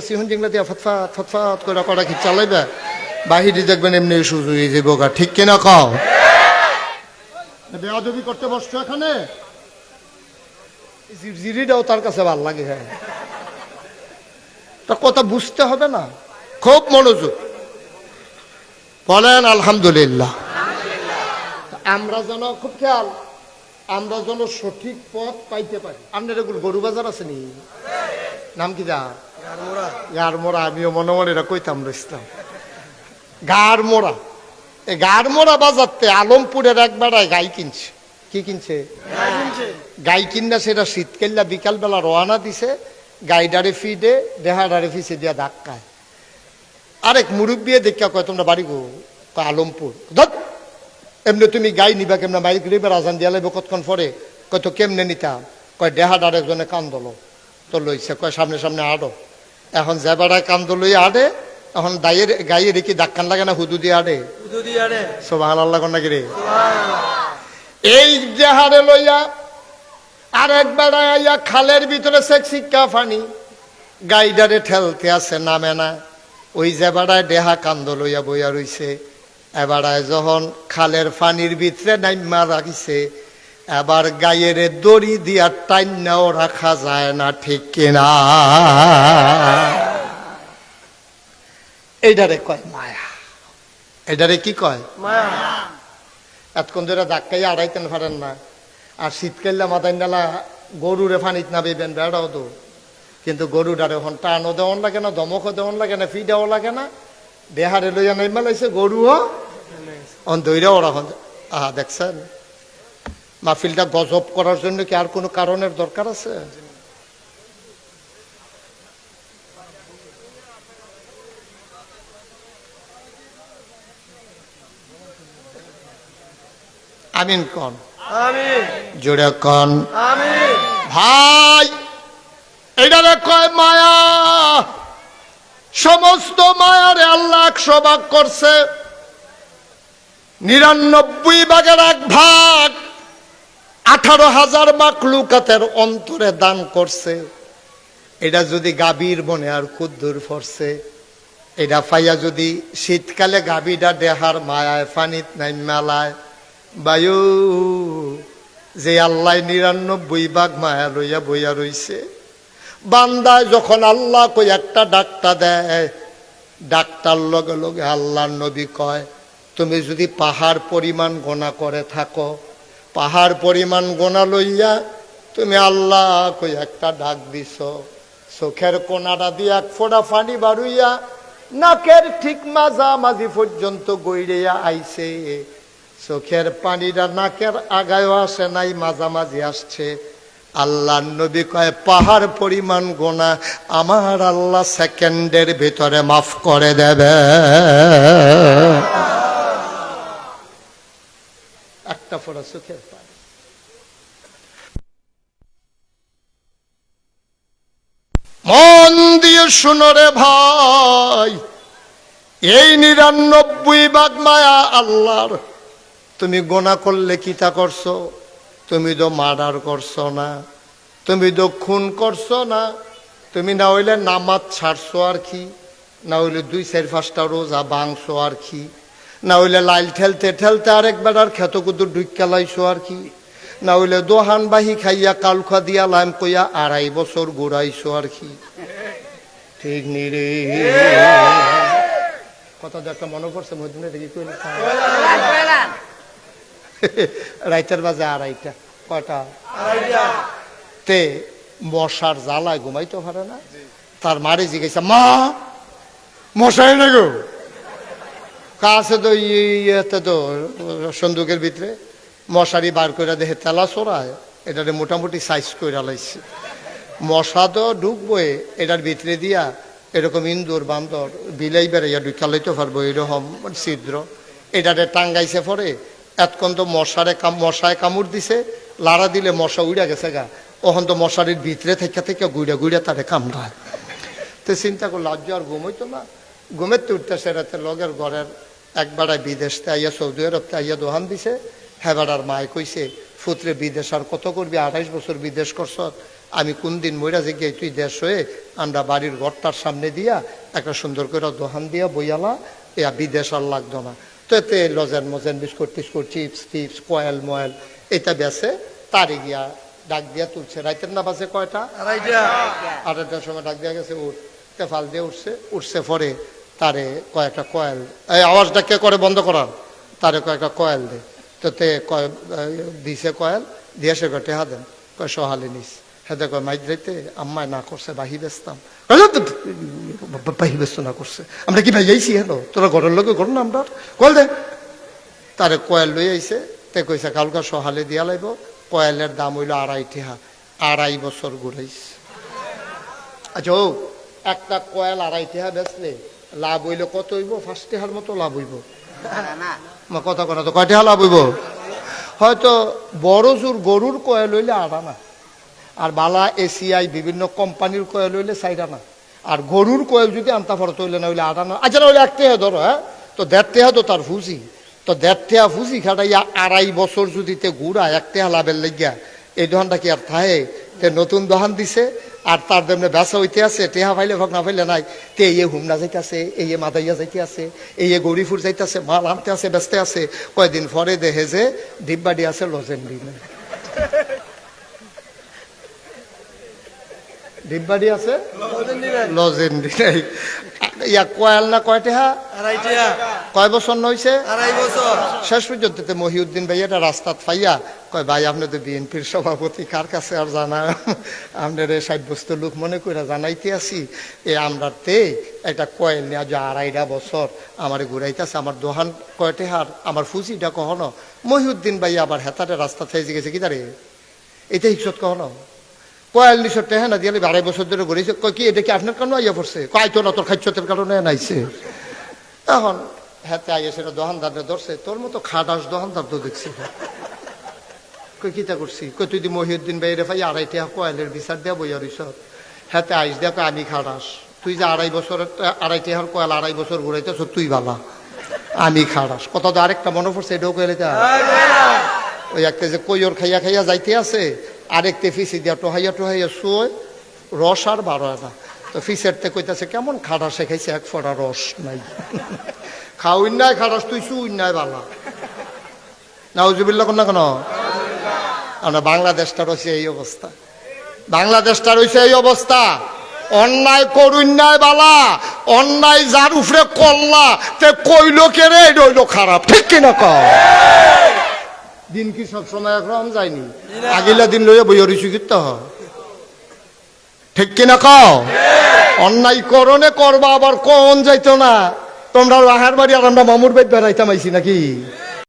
সিহন জিংলা কি বাহিরে দেখবেন এমনি ঠিক কিনা কও? করতে বসছো এখানে? জিরিটাও তার কাছে ভালো লাগে হ্যাঁ তা কথা বুঝতে হবে না। খুব মনোযোগ। বলেন, আলহামদুলিল্লাহ। আমরা যেন, খুব খেয়াল, আমরা যেন সঠিক পথ পাইতে পারি। আপনার এগুলো গরু বাজার আছে নি? নাম কি যা গার মোড়া? আমিও মনে মনে এটা কইতাম রইতাম গার মোড়া। এই গার মোড়া বাজারতে আলমপুরের গাই কিনছে। কি কিনছে? গাই কিনা সেটা শীতকাল্লা বিকালবেলা রওনা দিছে গাইডারে ফিডে দেহাডারে ফিসে দিয়া ধাক্কায়। আরেক মুরব্বিয়ে দেখা কয় তোমরা বাড়ি গো আলমপুর। ধত এমনি তুমি গাই নিবা কেমনে? মাইক রিবে রাজান দিয়া লাগবে কতক্ষণ পরে? কয় তো কেমনে নিতাম? কয় দেহাডার একজনে কান্দলো। তো লইছে কয় সামনে সামনে আড়ো। এখন যে বেড়ায় কান্দ লই আড়ে এখন দায়ের গায়ে রেখে দাক্কান লাগে না হুদু দিয়ে আড়ে। সোবাহান আল্লাহ কন্যা রে? এই দেহারে লইয়া আর একবার আইয়া খালের ভিতরে সেক শিক্ষা ফানি গাইডারে ঠেলতে আছে নামে না। ওই যে বেড়ায় দেহা কান্দ লইয়া বইয়া রইছে। এবারায় যখন খালের ফানির ভিতরে নাইমা রাখিছে এবার গায়ের দড়ি দিয়া টাইনাও রাখা যায় না ঠিক কিনা? এইটারে কয় মায়া। এটারে কি কয়? এতক্ষণ ধরে ধাক্কাই আড়াইতেন পারেন না। আর শীতকালে মাথায় নালা গরুরে ফানিত না বেবেন বেড়াও তো কিন্তু গরুটারে এখন টানও দেওয়ান লাগে না দমকও দেওয়ান লাগে না ফি দেওয়া লাগে না। দেহারে লইয়া নাই মেলাইছে গরুও? অন দৈরা ওরা হন। আহা দেখছেন? মাহফিলটা গজব করার জন্য কি আর কোনো কারণের দরকার আছে? আমিন কন। জোরে কন। ভাই এটারে কয় মায়া। সমস্ত মায়ারে আল্লাহ একশো ভাগ করছে। নিরানব্বই ভাগের এক ভাগ। আঠারো হাজার মাকলুকাতের অন্তরে দান করছে। এটা যদি গাভীর মনে আর কুদ্দুর ফরছে, এটা পাইয়া যদি শীতকালে গাভীটা দেহার মায়ায় ফানিত নাই মেলায় বায়ু, যে আল্লাহ নিরানব্বই বাঘ মায়া লইয়া বইয়া রইছে। বান্দায় যখন আল্লাহ কই একটা ডাক্তার দেয়, ডাক্তার লগে লগে আল্লাহর নবী কয়, তুমি যদি পাহাড় পরিমাণ গোনা করে থাকো পাহাড় পরিমাণ গোনা লইয়া তুমি আল্লাহ কই একটা ডাক দিছ। চোখের কোনাটা দিয়ে এক ফোঁটা ফানি বাড়ুইয়া নাকের ঠিক মাঝামাঝি পর্যন্ত গইড়িয়া আইছে। চোখের পানিটা নাকের আগায়ও আসে নাই, মাঝামাঝি আসছে। আল্লাহ নবী কয়, পাহাড় পরিমাণ গোনা আমার আল্লাহ সেকেন্ডের ভিতরে মাফ করে দেবে। ফোড়া চোখের পানি মন দিয়ে শুনো ভাই, এই নিরানব্বই ভাগ মায়া আল্লাহর। তুমি গোনা করলে কি তা করছ? তুমি তো মার্ডার করছ না, তুমি তো খুন করছ না, তুমি না হইলে নামাজ ছাড়ছো আর কি, না হইলে দুই চার পাঁচটা রোজা ভাঙছো আর কি। না হইলে লাইল ঠেলতে ঠেলতে আরেকবার আর খেত কুদুর ঢুকা লাইছো আর কি। না হইলে দোহান বাহি খাইয়া কালখা দিয়া লাইম কইয়া আড়াই বছর ঘুরাইছো আর কি। ঠিক নি রে। কথা একটা মনে পড়ছে মধ্যে দেখি কইলে বাজে আড়াইটা। কয়টা? তে মশার জ্বালায় ঘুমাইতে পারে না। তার মারে জিজ্ঞাসা মা মশাই না গো? কাছে তো ইয়েতে তো, সন্দুকের ভিতরে। মশারি বার করে দেখে তেলা চড়ায় এটারে মোটামুটি সাইজ করে লাইছে। মশা তো ঢুকবই, এটার ভিতরে দিয়া এরকম ইন্দুর বান্দর বিলাই বেড়াইয়া ঢুকা পারব এরকম ছিদ্র। এটারে টাঙ্গাইছে পরে, এতক্ষণ তো মশারে মশায় কামড় দিছে, লাড়া দিলে মশা উড়া গেছে গা। ওখান তো মশারির ভিতরে থেকে থেকে গুড়া গুড়া তারে কামড়ায়। তো চিন্তা করল, আজ আর ঘুমাইতো না ঘুমের উঠতেছে সেরাতে লগের ঘরের একবারে বিদেশতে আইয়া সৌদি আরবতে আইয়া দোহান দিছে। হেবাড়ার মায় কইছে ফুতরে বিদেশ আর কত করবি? আঠাইশ বছর বিদেশ করছ। আমি কোন দিন মইরা যে গিয়ে তুই দেশ হয়ে আমরা বাড়ির ঘরটার সামনে দিয়া একটা সুন্দর করে দোহান দিয়া বইয়ালা ইয়া বিদেশ আর লাগতো না। তো এতে লজেন মজেন বিস্কুট টিস্কুট চিপস টিপস কয়েল ময়েল এটা বেছে তারে গিয়া ডাক দিয়া তুলছে। রাইতের না বাজে কয়টা? আড়াইটার সময় ডাক দিয়া গেছে উঠ। তেফাল দিয়ে উঠছে উঠছে পরে তারে কয়েকটা কয়েল, এই আওয়াজটা কে করে বন্ধ করান, তারে কয়েকটা কয়েল দে। তো তে কয় দিছে কয়েল, দিয়ে সে কয়, টেহা দেন। কয়, সহালে নিস। হেদে কয় মাইক যাইতে, আম্মায় না করছে, বাহি বেচতাম। বাহি বেচতো না করছে। আমরা কি ভাই যাইছি হেন? তোরা ঘরের লোকে ঘর না আমরা? কল দে। তারে কয়েল লই আইছে, তে কইছে কালকা সহালে দিয়া লাইব, কয়েলের দাম হইল আড়াই টেহা, আড়াই বছর ঘুরাইছে আচ্ছা ও, একটা কয়েল আড়াই টেহা বেচলে লাভ হইলে কত হইব? ফার্স্ট টেহার মতো লাভ হইব। কথা কথা তো কয় টেহা লাভ হইব? হয়তো বড় জোর গরুর কয়েল হইলে আড়ানা আর বালা এসিআই বিভিন্ন কোম্পানির কয়েল হইলে সাইডানা আর গরুর কয়েল যদি আনতা ফরত হইলে না হইলে আড়ানা আচ্ছা না হইলে এক টেহা ধরো হ্যাঁ? তো দেড় টেহা তো তার ফুজি। তো দেড় টেহা ফুজি খাটাইয়া আড়াই বছর যদি তে গুড়া এক টেহা লাভের লাগিয়া এই দোকানটা কি আর থাহে? তে নতুন দোকান দিছে। আর তার দেমনে ব্যাসা হইতে আছে, টেহা ফাইলে ভক না ফাইলে নাই। তে এই হুমনা যাইতে আছে এই মাদাইয়া যাইতে আছে এই গৌরীপুর যাইতে আছে মাল আনতে আছে ব্যস্ত আছে। কয়দিন পরে দেহে যে ডিব্বাডি আছে লজেন দিনে। ডিব্বাডি আছে? লজেন দিনে ইয়া কয়াল না কয় টেহা কয় বছর নইছে? শেষ পর্যন্ত মহিউদ্দিন ভাই এটা রাস্তাত ফাইয়া কয় ভাই আপনি তো বিএনপির সভাপতি কার কাছে আর জানা? আপনার বস্তু লোক মনে করে জানাইতে আসি এ আমরা তে একটা কয়েল নেওয়া যে আড়াইটা বছর আমার ঘুরাইতেছে আমার দোহান কয়টে হার আমার ফুজিটা কখনো? মহিউদ্দিন ভাই আবার হেতাটে রাস্তা থেকে গেছে কি তারে? এটা হিসত কখনো? কয়াল নিশর টেহা না দিয়ে আড়াই বছর ধরে ঘুরেছে। কয় কি এটা কি আপনার কারণে আইয়া পড়ছে? কয় তো না তোর খাচ্ছতের কারণে নাইছে। এখন আইয়া সেটা দোকানদারে ধরছে। তোর মতো খাটাস দোকানদার তো দেখছি। কই কিতা করছি? কই তুই মহিউদ্দিন ভাই রে ভাই আড়াইটা কয়েলের বিচার দেয়া বইয়া রইস। হাতে আইস কয় আমি খাটাস। তুই যে আড়াই বছর আড়াইটা হার কয়েল আড়াই বছর ঘুরাইতেছ তুই বালা। আমি খাটাস। কত তো আরেকটা মনে পড়ছে এটাও কইলে তা ওই একটা যে কইর খাইয়া খাইয়া যাইতে আছে আরেকতে ফিসি দিয়া টোহাইয়া টোহাইয়া শুয়ে রস আর বারো আনা তো ফিসেরতে কইতাছে, কেমন খাটা শেখাইছে এক ফোঁটা রস নাই? খাওয়াই নাই খাটাস তুই শুই নাই বালা। নাউজুবিল্লা না কেন? আমরা বাংলাদেশটা রয়েছে এই অবস্থা। বাংলাদেশটা রয়েছে এই অবস্থা। অন্যায় করুন নাই বালা। অন্যায় যার উপরে করলা তে কইল কে রে? রইল খারাপ। ঠিক কিনা কও? দিন কি সব সময় একরকম যায়নি? আগিলা দিন লইয়া বই হরিছু কিত্ত ঠিক কিনা কও? অন্যায় করনে করবা আবার কোন যাইতো না? তোমরা রাহার বাড়ি আর আমরা মামুর বাড়ি বেড়াইতাম আইছি নাকি?